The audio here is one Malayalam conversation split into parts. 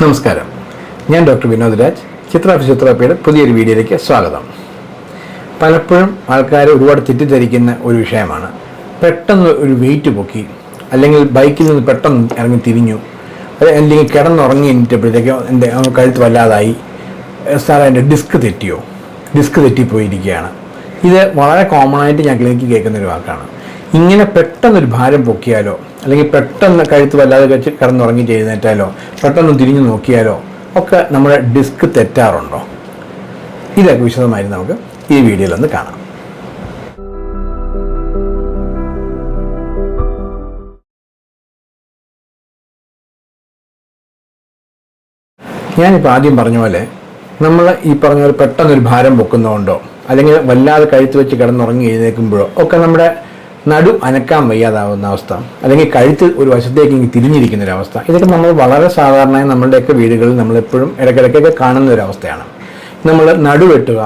നമസ്കാരം. ഞാൻ ഡോക്ടർ വിനോദ് രാജ്. ചിത്ര ഫിസിയോതെറാപ്പിയുടെ പുതിയൊരു വീഡിയോയിലേക്ക് സ്വാഗതം. പലപ്പോഴും ആൾക്കാർ ഒരുപാട് തെറ്റിദ്ധരിക്കുന്ന ഒരു വിഷയമാണ്. പെട്ടെന്ന് ഒരു വെയിറ്റ് പൊക്കി അല്ലെങ്കിൽ ബൈക്കിൽ നിന്ന് പെട്ടെന്ന് ഇറങ്ങി തിരിഞ്ഞു അല്ലെങ്കിൽ കിടന്നുറങ്ങി എണീറ്റപ്പോഴത്തേക്കോ എന്റെ കഴുത്ത് വല്ലാതായി സാറേ എന്റെ ഡിസ്ക് തെറ്റിയോ? ഡിസ്ക് തെറ്റിപ്പോയിരിക്കുകയാണ്. ഇത് വളരെ കോമൺ ആയിട്ട് ഞാൻ ക്ലിനിക്കിൽ കേൾക്കുന്ന ഒരു വാക്കാണ്. ഇങ്ങനെ പെട്ടെന്നൊരു ഭാരം പൊക്കിയാലോ അല്ലെങ്കിൽ പെട്ടെന്ന് കഴുത്ത് വല്ലാതെ കഴിച്ച് കിടന്നുറങ്ങി ചെയ്തേറ്റാലോ പെട്ടെന്ന് തിരിഞ്ഞു നോക്കിയാലോ ഒക്കെ നമ്മുടെ ഡിസ്ക് തെറ്റാറുണ്ടോ? ഇതൊക്കെ വിശദമായി നമുക്ക് ഈ വീഡിയോയിൽ ഒന്ന് കാണാം. ഞാനിപ്പോൾ ആദ്യം പറഞ്ഞ പോലെ നമ്മൾ ഈ പറഞ്ഞ പോലെ പെട്ടെന്നൊരു ഭാരം പൊക്കുന്നതുകൊണ്ടോ അല്ലെങ്കിൽ വല്ലാതെ കഴുത്ത് വെച്ച് കിടന്നുറങ്ങി എഴുന്നേൽക്കുമ്പോഴോ ഒക്കെ നമ്മുടെ നടു അനക്കാൻ വയ്യാതാവുന്ന അവസ്ഥ. അല്ലെങ്കിൽ കഴുത്ത് ഒരു വശത്തേക്ക് തിരിഞ്ഞിരിക്കുന്ന ഒരു അവസ്ഥ. ഇതൊക്കെ നമ്മൾ വളരെ സാധാരണയായി നമ്മളുടെയൊക്കെ വീടുകളിൽ നമ്മളെപ്പോഴും ഇടയ്ക്കിടയ്ക്കൊക്കെ കാണുന്ന ഒരു അവസ്ഥയാണ്. നമ്മൾ നടുവെട്ടുക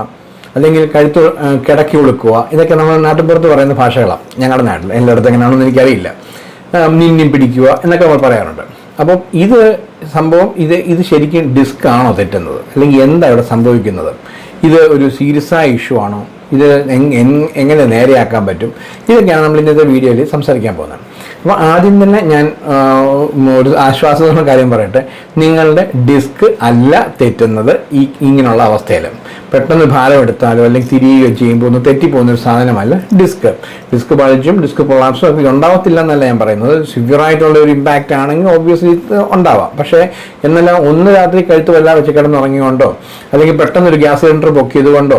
അല്ലെങ്കിൽ കഴുത്ത് കിടക്കി ഉളുക്കുക ഇതൊക്കെ നമ്മൾ നാട്ടിൻപുറത്ത് പറയുന്ന ഭാഷകളാണ്. ഞങ്ങളുടെ നാട്ടിൽ എല്ലായിടത്തും എങ്ങനെയാണെന്ന് എനിക്കറിയില്ല. നിന്നി പിടിക്കുക എന്നൊക്കെ നമ്മൾ പറയാറുണ്ട്. അപ്പം ഇത് സംഭവം ഇത് ഇത് ശരിക്കും ഡിസ്ക് ആണോ തെറ്റുന്നത്? അല്ലെങ്കിൽ എന്താ ഇവിടെ സംഭവിക്കുന്നത്? ഇത് ഒരു സീരിയസായ ഇഷ്യൂ ആണോ? ഇത് എങ്- എങ്- എങ്ങനെ നേരെയാക്കാൻ പറ്റും? ഇതൊക്കെയാണ് നമ്മൾ ഇന്നത്തെ വീഡിയോയിൽ സംസാരിക്കാൻ പോകുന്നത്. അപ്പോൾ ആദ്യം തന്നെ ഞാൻ ഒരു ആശ്വാസമുള്ള കാര്യം പറയട്ടെ. നിങ്ങളുടെ ഡിസ്ക് അല്ല തെറ്റുന്നത് ഈ ഇങ്ങനെയുള്ള അവസ്ഥയിൽ. പെട്ടെന്ന് ഭാരം എടുത്താലോ അല്ലെങ്കിൽ തിരിയുകയോ ചെയ്യുമ്പോൾ ഒന്ന് തെറ്റിപ്പോകുന്ന ഒരു സാധനമല്ല ഡിസ്ക്. ഡിസ്ക് പഴിച്ചും ഡിസ്ക് പൊളാപ്സും ഒക്കെ ഉണ്ടാവത്തില്ല എന്നല്ല ഞാൻ പറയുന്നത്. സിവിയർ ആയിട്ടുള്ള ഒരു ഇമ്പാക്റ്റ് ആണെങ്കിൽ ഓബ്വിയസ്ലി ഉണ്ടാവാം. പക്ഷേ എന്നല്ല ഒന്ന് രാത്രി കഴുത്ത് വല്ല വെച്ച് കിടന്നുറങ്ങിയോണ്ടോ അല്ലെങ്കിൽ പെട്ടെന്ന് ഒരു ഗ്യാസ് സിലിണ്ടർ പൊക്കിയത് കൊണ്ടോ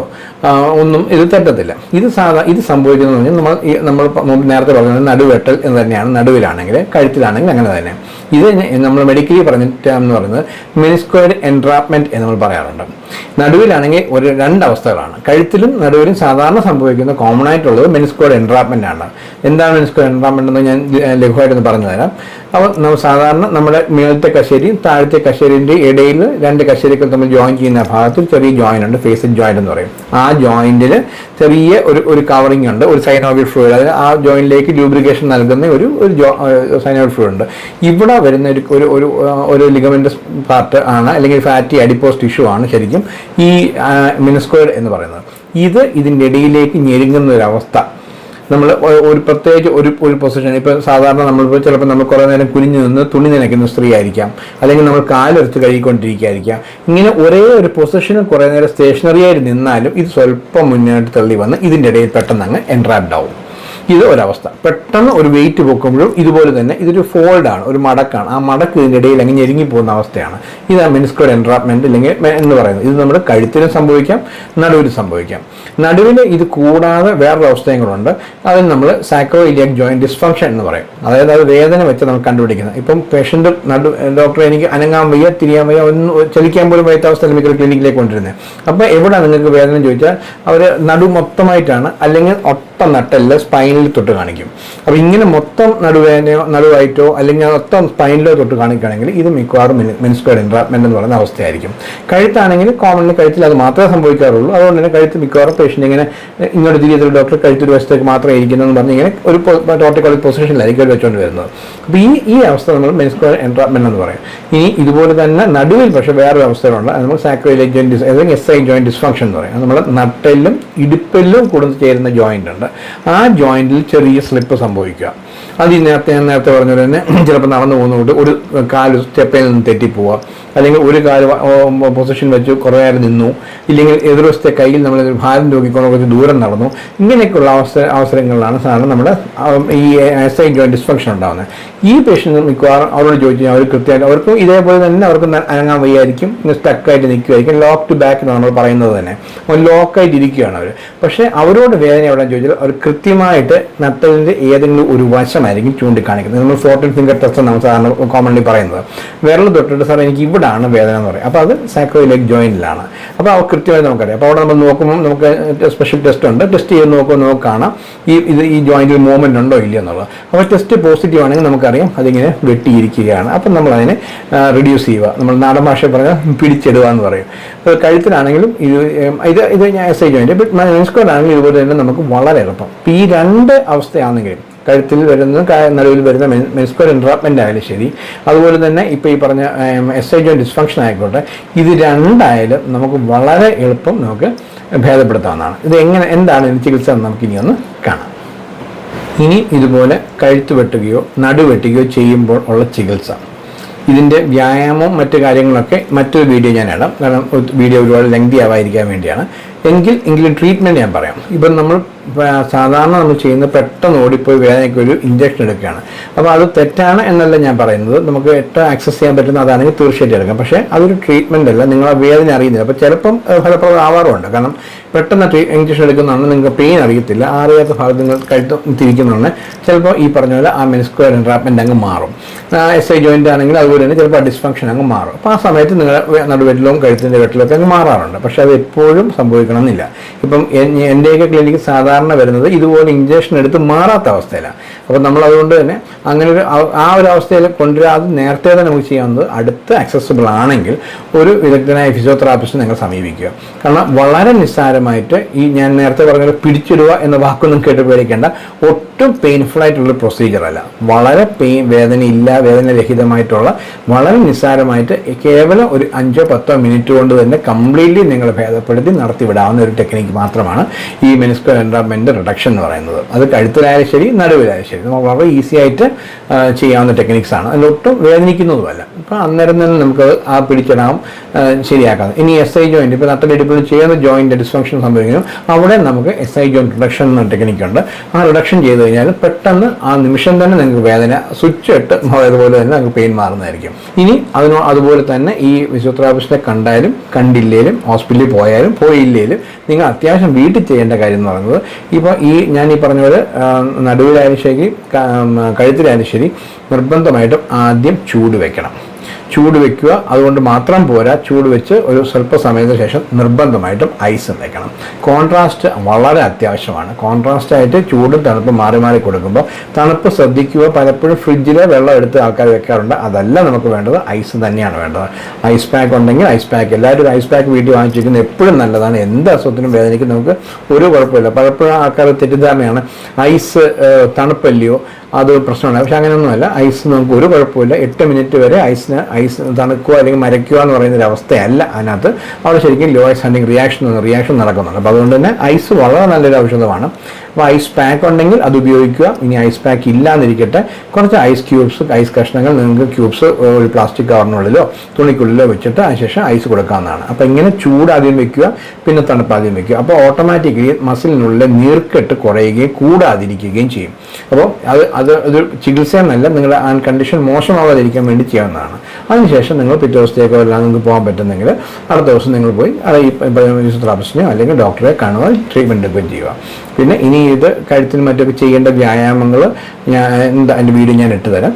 ഒന്നും ഇത് തെറ്റത്തില്ല. ഇത് സാധാ ഇത് സംഭവിക്കുന്നത് നമ്മൾ നമ്മൾ നേരത്തെ പറഞ്ഞത് നടുവെട്ടൽ എന്ന് തന്നെയാണ്. നടുവിലാണെങ്കിൽ കഴുത്തിലാണെങ്കിൽ അങ്ങനെ തന്നെ. ഇത് നമ്മൾ മെഡിക്കലി പറഞ്ഞിട്ട് എന്ന് പറയുന്നത് മിനിസ്ക്വയർഡ് എൻട്രാപ്മെന്റ് എന്ന് നമ്മൾ പറയാറുണ്ട്. നടുവിലാണെങ്കിൽ ഒരു രണ്ട് അവസ്ഥകളാണ് കഴുത്തിലും നടുവിലും സാധാരണ സംഭവിക്കുന്ന കോമൺ ആയിട്ടുള്ളത് മെനിസ്കോഡ് എൻട്രാപ്മെന്റ് ആണ്. എന്താണ് മെനിസ്കോഡ് എൻട്രാപ്മെന്റ് എന്ന് ഞാൻ ലഘുവായിട്ടൊന്ന് പറഞ്ഞു തരാം അപ്പോൾ സാധാരണ നമ്മുടെ മേളത്തെ കശേരിയും താഴത്തെ കശേരിന്റെ ഇടയിൽ രണ്ട് കശേരികൾ തമ്മിൽ ജോയിൻ ചെയ്യുന്ന ഭാഗത്ത് ചെറിയ ജോയിൻ ഉണ്ട് ഫേസ് ജോയിന്റ് എന്ന് പറയും. ആ ജോയിന്റിൽ ചെറിയ ഒരു ഒരു കവറിംഗ് ഉണ്ട് ഒരു സൈനോവിൽ ഫ്ലൂയിഡ് അതായത് ആ ജോയിന്റിലേക്ക് ലൂബ്രിക്കേഷൻ നൽകുന്ന ഒരു ഒരു സൈനോവിൽ ഫ്ലൂയിഡ് ഉണ്ട്. ഇവിടെ വരുന്ന ഒരു ഒരു ഒരു ലിഗമെന്റ് പാർട്ട് ആണ് അല്ലെങ്കിൽ ഫാറ്റി അഡിപ്പോസ് ടിഷ്യൂ ആണ് ശരിക്കും ഈ മിനിസ്കോയിഡ് എന്ന് പറയുന്നത്. ഇത് ഇതിന്റെ ഇടയിലേക്ക് ഞെരുങ്ങുന്ന ഒരു അവസ്ഥ നമ്മൾ ഒരു പ്രത്യേകിച്ച് ഒരു ഒരു പൊസിഷൻ ഇപ്പോൾ സാധാരണ നമ്മളിപ്പോൾ ചിലപ്പോൾ നമ്മൾ കുറേ നേരം കുനിഞ്ഞു നിന്ന് തുണി നനയ്ക്കുന്ന സ്ത്രീ ആയിരിക്കാം. അല്ലെങ്കിൽ നമ്മൾ കാലെടുത്ത് കഴുകിക്കൊണ്ടിരിക്കുകയായിരിക്കാം. ഇങ്ങനെ ഒരേ ഒരു പൊസിഷനിൽ കുറേ നേരം സ്റ്റേഷനറി ആയിട്ട് നിന്നാലും ഇത് സ്വല്പം മുന്നോട്ട് തള്ളി വന്ന് ഇതിന്റെ ഇടയിൽ പെട്ടെന്ന് അങ്ങ് എൻട്രാപ്ഡ് ആവും. ഇത് ഒരവസ്ഥ. പെട്ടെന്ന് ഒരു വെയിറ്റ് പൊക്കുമ്പോഴും ഇതുപോലെ തന്നെ ഇതൊരു ഫോൾഡാണ് ഒരു മടക്കാണ്. ആ മടക്ക് ഇതിന്റെ ഇടയിൽ അങ്ങ് ഞെരുങ്ങി പോകുന്ന അവസ്ഥയാണ്. ഇതാണ് മെനിസ്കോഡ് എൻട്രാപ്മെന്റ് അല്ലെങ്കിൽ എന്ന് പറയുന്നത്. ഇത് നമ്മുടെ കഴുത്തിന് സംഭവിക്കാം നടുവിന് സംഭവിക്കാം. നടുവിൽ ഇത് കൂടാതെ വേറൊരു അവസ്ഥയും കൂടെ അതിന് നമ്മൾ സാക്രോ ഇലിയാക് ജോയിന്റ് ഡിസ്ഫങ്ഷൻ എന്ന് പറയും. അതായത് അത് വേദന വെച്ച് നമ്മൾ കണ്ടുപിടിക്കുന്നത്. ഇപ്പം പേഷ്യന്റ് നടു ഡോക്ടർ എനിക്ക് അനങ്ങാൻ വയ്യ തിരിയാൻ വയ്യ ഒന്ന് ചലിക്കാൻ പോലും വയ്യാത്ത അവസ്ഥയിൽ മിക്കൽ ക്ലിനിക്കിലേക്ക് കൊണ്ടിരുന്നത്. അപ്പോൾ എവിടെ നിങ്ങൾക്ക് വേദന ചോദിച്ചാൽ അവർ നടു മൊത്തമായിട്ടാണ് അല്ലെങ്കിൽ ഒട്ട നട്ടല്ല സ്പൈനിൽ തൊട്ട് കാണിക്കും. അപ്പോൾ ഇങ്ങനെ മൊത്തം നടുവേനയോ നടുവായിട്ടോ അല്ലെങ്കിൽ മൊത്തം സ്പൈനിലോ തൊട്ട് കാണിക്കുകയാണെങ്കിൽ ഇത് മിക്കവാറും മെനിസ്കോഡ് എൻട്രാപ്മെന്റ് എന്ന് പറയുന്ന അവസ്ഥയായിരിക്കും. കഴുത്താണെങ്കിൽ കോമൺലി കഴുത്തിൽ അത് മാത്രമേ സംഭവിക്കാറുള്ളൂ. അതുകൊണ്ട് തന്നെ കഴുത്ത് മിക്കവാറും പേഷ്യന്റ് ഇങ്ങനെ ഇങ്ങോട്ട് തിരിയത്തിൽ ഡോക്ടർ കഴുത്തൊരു വശത്തേക്ക് മാത്രമേ ഇരിക്കുന്നതെന്ന് പറഞ്ഞ് ഇങ്ങനെ ഒരു ടോട്ടിക്കോളിക് പൊസിഷനിലായിരിക്കും അവർ വെച്ചുകൊണ്ട് വരുന്നത്. അപ്പോൾ ഈ ഈ അവസ്ഥ നമ്മൾ മെനിസ്കോഡ് എൻട്രാപ്മെന്റ് എന്ന് പറയും. ഇനി ഇതുപോലെ തന്നെ നടുവിൽ പക്ഷേ വേറൊരു അവസ്ഥകളുണ്ട് നമ്മൾ സാക്രോയിലെ ജോയിന്റ് ഡിസ് അല്ലെങ്കിൽ എസ് ഐ ജോയിന്റ് ഡിസ്ഫങ്ഷൻ എന്ന് പറയും. നമ്മൾ നട്ടെല്ലും ഇടുപ്പെല്ലും കൂടുന്ന ചേരുന്ന ജോയിന്റ് ഉണ്ട്. ആ ജോയിന്റിൽ ചെറിയ സ്ലിപ്പ് സംഭവിക്കുക. അത് ഈ നേരത്തെ ഞാൻ നേരത്തെ പറഞ്ഞ പോലെ തന്നെ ചിലപ്പോൾ നടന്നു പോകുന്നതുകൊണ്ട് ഒരു കാൽ സ്റ്റെപ്പിൽ നിന്ന് തെറ്റിപ്പോവുക അല്ലെങ്കിൽ ഒരു കാൽ പൊസിഷൻ വെച്ച് കുറേ നേരം നിന്നു. ഇല്ലെങ്കിൽ എതിർവശത്തെ കയ്യിൽ നമ്മൾ ഭാരം തൂക്കിക്കൊണ്ട് കുറച്ച് ദൂരം നടന്നു. ഇങ്ങനെയൊക്കെയുള്ള അവസര അവസരങ്ങളിലാണ് സാധാരണ നമ്മുടെ ഈ എസ് ഐ ജോയിൻ ഡിസ്ഫങ്ഷൻ ഉണ്ടാകുന്നത് ഈ പേഷ്യന്റ് മിക്കവാറും അവരോട് ചോദിച്ചു അവർ കൃത്യമായിട്ട് അവർക്കും ഇതേപോലെ തന്നെ അവർക്ക് അനങ്ങാൻ വയ്യായിരിക്കും. സ്റ്റക്കായിട്ട് നിൽക്കുമായിരിക്കും ലോക്ക് ടു ബാക്ക് എന്ന് നമ്മൾ പറയുന്നത് തന്നെ. ലോക്കായിട്ട് ഇരിക്കുകയാണ് അവർ. പക്ഷേ അവരോട് വേദന എവിടെ ചോദിച്ചാൽ അവർ കൃത്യമായിട്ട് നട്ടലിന്റെ ഏതെങ്കിലും ഒരു വശമായിരിക്കും ചൂണ്ടിക്കാണിക്കുന്നത്. നമ്മൾ ഫോർട്ടീൻ ഫിംഗർ ടെസ്റ്റ് നമ്മൾ സാധാരണ കോമൺലി പറയുന്നത്. വിരൽ തൊട്ടിട്ട് സാർ എനിക്ക് ഇവിടാണ് വേദന എന്ന് പറയും. അപ്പോൾ അത് സാക്രോയിലേക്ക് ജോയിന്റിലാണ് അപ്പോൾ അവ കൃത്യമായി നമുക്കറിയാം. അപ്പോൾ അവിടെ നമ്മൾ നോക്കുമ്പോൾ നമുക്ക് സ്പെഷ്യൽ ടെസ്റ്റ് ഉണ്ട്. ടെസ്റ്റ് ചെയ്ത് നോക്കുമ്പോൾ നമുക്ക് കാണാം. ഈ ഇത് ഈ ജോയിന്റിൽ മൂവ്മെന്റ് ഉണ്ടോ ഇല്ലയോ എന്നുള്ളത്. അപ്പോൾ ടെസ്റ്റ് പോസിറ്റീവ് ആണെങ്കിൽ നമുക്കറിയാം അതിങ്ങനെ വെട്ടിയിരിക്കുകയാണ്. അപ്പം നമ്മൾ അതിനെ റിഡ്യൂസ് ചെയ്യുക. നമ്മൾ നാടൻ ഭാഷയിൽ പറഞ്ഞാൽ പിടിച്ചിടുക എന്ന് പറയും. അപ്പോൾ കഴുത്തിലാണെങ്കിലും ഇത് ഇത് ഇത് ഞാൻ എസ് ഐ ജോയിന്റ് ബട്ട് മെൻസ്കോഡ് ആണെങ്കിലും ഇതുപോലെ തന്നെ നമുക്ക് വളരെ എളുപ്പം. ഈ രണ്ട് അവസ്ഥയാണെങ്കിലും കഴുത്തിൽ വരുന്ന നടുവിൽ വരുന്ന മെൻസ്കർ ഇൻട്രാപ്മെന്റ് ആയാലും ശരി. അതുപോലെ തന്നെ ഇപ്പോൾ ഈ പറഞ്ഞ എസ് ഐ ജോയിൻ ഡിസ്ഫങ്ഷൻ ആയിക്കോട്ടെ ഇത് രണ്ടായാലും നമുക്ക് വളരെ എളുപ്പം നമുക്ക് ഭേദപ്പെടുത്താവുന്നതാണ്. ഇത് എങ്ങനെ എന്താണ് ഇതിന് ചികിത്സ എന്ന് നമുക്ക് ഇനി ഒന്ന് കാണാം. ഇനി ഇതുപോലെ കഴുത്ത് വെട്ടുകയോ നടുവെട്ടുകയോ ചെയ്യുമ്പോൾ ഉള്ള ചികിത്സ. ഇതിന്റെ വ്യായാമവും മറ്റു കാര്യങ്ങളൊക്കെ മറ്റൊരു വീഡിയോ ഞാൻ ഇടാം. കാരണം വീഡിയോ ഒരുപാട് ലെങ്തി ആവാതിരിക്കാൻ വേണ്ടിയാണ്. എങ്കിൽ എങ്കിലും ട്രീറ്റ്മെന്റ് ഞാൻ പറയാം. ഇപ്പം നമ്മൾ സാധാരണ നമ്മൾ ചെയ്യുന്ന പെട്ടെന്ന് ഓടിപ്പോയി വേദനയ്ക്ക് ഒരു ഇഞ്ചക്ഷൻ എടുക്കുകയാണ്. അപ്പോൾ അത് തെറ്റാണ് എന്നല്ല ഞാൻ പറയുന്നത്. നമുക്ക് ഏറ്റവും ആക്സസ് ചെയ്യാൻ പറ്റുന്ന അതാണെങ്കിൽ തീർച്ചയായിട്ടും എടുക്കാം. പക്ഷേ അതൊരു ട്രീറ്റ്മെന്റ് അല്ല. നിങ്ങൾ വേദന അറിയുന്നില്ല. അപ്പോൾ ചിലപ്പം ആ, ഫലപ്രദം ആവാറുമുണ്ട് കാരണം പെട്ടെന്ന് ഇഞ്ചക്ഷൻ എടുക്കുന്നതാണ്. നിങ്ങൾക്ക് പെയിൻ അറിയത്തില്ല. അറിയാത്ത ഭാഗത്ത് നിങ്ങൾ കഴുത്ത് തിരിക്കുന്നതാണ്. ചിലപ്പോൾ ഈ പറഞ്ഞ പോലെ ആ മെനിസ്ക്വയർ എൻട്രാപ്മെന്റ് അങ്ങ് മാറും. എസ് ഐ ജോയിന്റ് ആണെങ്കിൽ അതുപോലെ തന്നെ ചിലപ്പോൾ ഡിസ്ഫങ്ഷൻ അങ്ങ് മാറും. അപ്പോൾ ആ സമയത്ത് നിങ്ങളുടെ നടുവെട്ടിലും കഴുത്തിന്റെ വെട്ടിലൊക്കെ അങ്ങ് മാറാറുണ്ട്. പക്ഷേ അത് എപ്പോഴും സംഭവിക്കണമെന്നില്ല ഇപ്പം എന്റെയൊക്കെ ക്ലിനിക്ക് സാധാരണ വരുന്നത് ഇതുപോലെ ഇഞ്ചക്ഷൻ എടുത്ത് മാറാത്ത അവസ്ഥയിലാണ്. അപ്പോൾ നമ്മൾ അതുകൊണ്ട് തന്നെ അങ്ങനെ ഒരു ആ- ഒരു അവസ്ഥയിൽ കൊണ്ടുവരാതെ നേരത്തെ തന്നെ നമുക്ക് ചെയ്യാവുന്നത് അടുത്ത് അക്സസിബിൾ ആണെങ്കിൽ ഒരു വിദഗ്ധനായ ഫിസിയോതെറാപ്പിസ്റ്റ് നിങ്ങൾ സമീപിക്കുക. കാരണം വളരെ നിസ്സാരമായിട്ട് ഈ ഞാൻ നേരത്തെ പറഞ്ഞ പിടിച്ചിടുക എന്ന വാക്കൊന്നും കേട്ട് പേടിക്കേണ്ട ഒട്ടും പെയിൻഫുൾ ആയിട്ടുള്ള പ്രൊസീജിയർ അല്ല. വളരെ പെയിൻ വേദനയില്ല വേദനരഹിതമായിട്ടുള്ള വളരെ നിസ്സാരമായിട്ട് കേവലം ഒരു അഞ്ചോ പത്തോ മിനിറ്റ് കൊണ്ട് തന്നെ കംപ്ലീറ്റ്ലി നിങ്ങൾ ഭേദപ്പെടുത്തി നടത്തിവിടാവുന്ന ഒരു ടെക്നിക്ക് മാത്രമാണ് ഈ മെനിസ്കോ എൻട്രാപ്മെന്റ് റിഡക്ഷൻ എന്ന് പറയുന്നത്. അത് കഴുത്തിലായാലും ശരി നടുവിലായാലും ശരി. നമുക്ക് വളരെ ഈസി ആയിട്ട് ചെയ്യാവുന്ന ടെക്നിക്സ് ആണ്. അതിലൊട്ടും വേദനിക്കുന്നതുമല്ല. ഇപ്പം അന്നേരം തന്നെ നമുക്ക് ആ പിടിച്ചിടാം ശരിയാക്കാം. ഇനി എസ് ഐ ജോയിന്റ് ഇപ്പോൾ നട്ടലിടിപ്പിൽ ചെയ്യുന്ന ജോയിന്റ് ഡിസ്ഫങ്ഷൻ സംഭവിക്കുന്നു. അവിടെ നമുക്ക് എസ് ഐ ജോയിന്റ് റിഡക്ഷൻ എന്ന ടെക്നിക്ക് ഉണ്ട്. ആ റിഡക്ഷൻ ചെയ്ത് കഴിഞ്ഞാൽ പെട്ടെന്ന് ആ നിമിഷം തന്നെ നിങ്ങൾക്ക് വേദന സ്വിച്ച് ഇട്ട് അതുപോലെ തന്നെ നമുക്ക് പെയിൻ മാറുന്നതായിരിക്കും. ഇനി അതിനോ അതുപോലെ തന്നെ ഈ ഫിസിയോതെറാപ്പിസ്റ്റിനെ കണ്ടാലും കണ്ടില്ലേലും ഹോസ്പിറ്റലിൽ പോയാലും പോയില്ലേലും നിങ്ങൾ അത്യാവശ്യം വീട്ടിൽ ചെയ്യേണ്ട കാര്യം എന്ന് പറയുന്നത് ഇപ്പോൾ ഈ ഞാൻ ഈ പറഞ്ഞ പോലെ നടുവിലായാലും ശരി കഴുത്തിലായാലും ശരി നിർബന്ധമായിട്ടും ആദ്യം ചൂട് വെക്കണം. ചൂട് വെക്കുക. അതുകൊണ്ട് മാത്രം പോരാ. ചൂട് വെച്ച് ഒരു സ്വല്പ സമയത്തിന് ശേഷം നിർബന്ധമായിട്ടും ഐസ് വെക്കണം. കോൺട്രാസ്റ്റ് വളരെ അത്യാവശ്യമാണ്. കോൺട്രാസ്റ്റ് ആയിട്ട് ചൂടും തണുപ്പും മാറി മാറി കൊടുക്കുമ്പോൾ തണുപ്പ് ശ്രദ്ധിക്കുക. പലപ്പോഴും ഫ്രിഡ്ജിലെ വെള്ളം എടുത്ത് ആൾക്കാർ വെക്കാറുണ്ട്. അതല്ല നമുക്ക് വേണ്ടത്. ഐസ് തന്നെയാണ് വേണ്ടത്. ഐസ് പാക്ക് ഉണ്ടെങ്കിൽ ഐസ് പാക്ക്. എല്ലാവരും ഐസ് പാക്ക് വീട്ടിൽ വാങ്ങിച്ചിരിക്കുന്നത് എപ്പോഴും നല്ലതാണ്. എന്ത് അസുഖത്തിനും വേദനയ്ക്കും നമുക്ക് ഒരു കുഴപ്പമില്ല. പലപ്പോഴും ആൾക്കാർ തെറ്റിദ്ധാരണയാണ്. ഐസ് തണുപ്പല്ലയോ അത് പ്രശ്നമാണ് പക്ഷെ അങ്ങനെയൊന്നുമല്ല. ഐസ് നമുക്ക് ഒരു കുഴപ്പമില്ല എട്ട് മിനിറ്റ് വരെ ഐസിന് ഐസ് തണുക്കുക അല്ലെങ്കിൽ മരയ്ക്കുക എന്ന് പറയുന്ന ഒരു അവസ്ഥയല്ല അതിനകത്ത്. അവിടെ ശരിക്കും ലോ ഐസ് റിയാക്ഷൻ റിയാക്ഷൻ നടക്കുന്നുണ്ട്. അപ്പോൾ അതുകൊണ്ട് തന്നെ ഐസ് വളരെ നല്ലൊരു ഔഷധമാണ്. അപ്പോൾ ഐസ് പാക്ക് ഉണ്ടെങ്കിൽ അത് ഉപയോഗിക്കുക ഇനി ഐസ് പാക്ക് ഇല്ലാന്നിരിക്കട്ടെ കുറച്ച് ഐസ് ക്യൂബ്സ് ഐസ് കഷ്ണങ്ങൾ നിങ്ങൾക്ക് ക്യൂബ്സ് ഒരു പ്ലാസ്റ്റിക് കവറിനുള്ളിലോ തുണിക്കുള്ളിലോ വെച്ചിട്ട് അതിനുശേഷം ഐസ് കൊടുക്കാവുന്നതാണ് അപ്പോൾ ഇങ്ങനെ ചൂടാദ്യം വെക്കുക പിന്നെ തണുപ്പാദ്യം വെക്കുക അപ്പോൾ ഓട്ടോമാറ്റിക്കലി മസിലിനുള്ളിലെ നീർക്കെട്ട് കുറയുകയും കൂടാതിരിക്കുകയും ചെയ്യും അപ്പോൾ അത് അത് ഒരു ചികിത്സ എന്നല്ല നിങ്ങളുടെ ആ കണ്ടീഷൻ മോശമാവാതിരിക്കാൻ വേണ്ടി ചെയ്യാവുന്നതാണ് അതിനുശേഷം നിങ്ങൾ പിറ്റേ ദിവസത്തേക്കോ എല്ലാം നിങ്ങൾക്ക് പോകാൻ പറ്റുന്നെങ്കിൽ അടുത്ത ദിവസം നിങ്ങൾ പോയി അത് ഈ ഫിസിയോതെറാപ്പിസ്റ്റിനെയോ അല്ലെങ്കിൽ ഡോക്ടറെ കാണുക ട്രീറ്റ്മെന്റ് എടുക്കുകയും ചെയ്യുക പിന്നെ ഇനി ഇത് കഴുത്തിന് മറ്റൊക്കെ ചെയ്യേണ്ട വ്യായാമങ്ങൾ ഞാൻ എന്താ അതിന്റെ വീഡിയോ ഞാൻ ഇട്ട് തരാം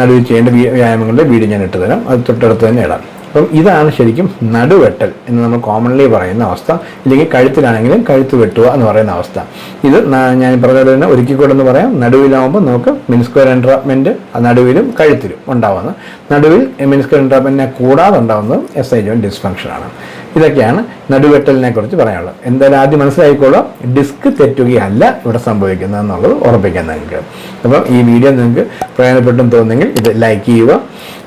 നടുവിൽ ചെയ്യേണ്ട വ്യായാമങ്ങളുടെ വീഡിയോ ഞാൻ ഇട്ട് തരാം അത് തൊട്ടടുത്ത് തന്നെ ഇടാം. അപ്പം ഇതാണ് ശരിക്കും നടുവെട്ടൽ എന്ന് നമ്മൾ കോമൺലി പറയുന്ന അവസ്ഥ. ഇല്ലെങ്കിൽ കഴുത്തിലാണെങ്കിലും കഴുത്ത് വെട്ടുക എന്ന് പറയുന്ന അവസ്ഥ. ഇത് ഞാൻ പറഞ്ഞത് തന്നെ ഒരുക്കിക്കൂടെ എന്ന് പറയാം. നടുവിലാവുമ്പോൾ നമുക്ക് മിനിസ്ക്വയർ എൻട്രാപ്മെന്റ് നടുവിലും കഴുത്തിലും ഉണ്ടാവുന്നത് നടുവിൽ മിനിസ്ക്വയർ എൻട്രാപ്മെന്റിനെ കൂടാതെ ഉണ്ടാവുന്നത് എസ് ഐ ജോയിൻ ഡിസ്ഫങ്ഷനാണ് ഇതൊക്കെയാണ് നടുവെട്ടലിനെ കുറിച്ച് പറയാനുള്ളത്. എന്തായാലും ആദ്യം മനസ്സിലായിക്കോളൂ ഡിസ്ക് തെറ്റുകയല്ല ഇവിടെ സംഭവിക്കുന്നത് എന്നുള്ളത് ഉറപ്പിക്കാൻ നിങ്ങൾക്ക്. അപ്പം ഈ വീഡിയോ നിങ്ങൾക്ക് പ്രയോജനപ്പെട്ടെന്ന് തോന്നുന്നെങ്കിൽ ഇത് ലൈക്ക് ചെയ്യുക.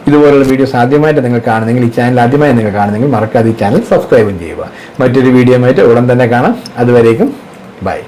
ഇതുപോലുള്ള വീഡിയോസ് ആദ്യമായിട്ട് നിങ്ങൾ കാണുന്നെങ്കിൽ ഈ ചാനൽ ആദ്യമായി നിങ്ങൾ കാണുന്നെങ്കിൽ മറക്കാതെ ഈ ചാനൽ സബ്സ്ക്രൈബും ചെയ്യുക. മറ്റൊരു വീഡിയോ ഉടൻ തന്നെ കാണാം. അതുവരേക്കും ബൈ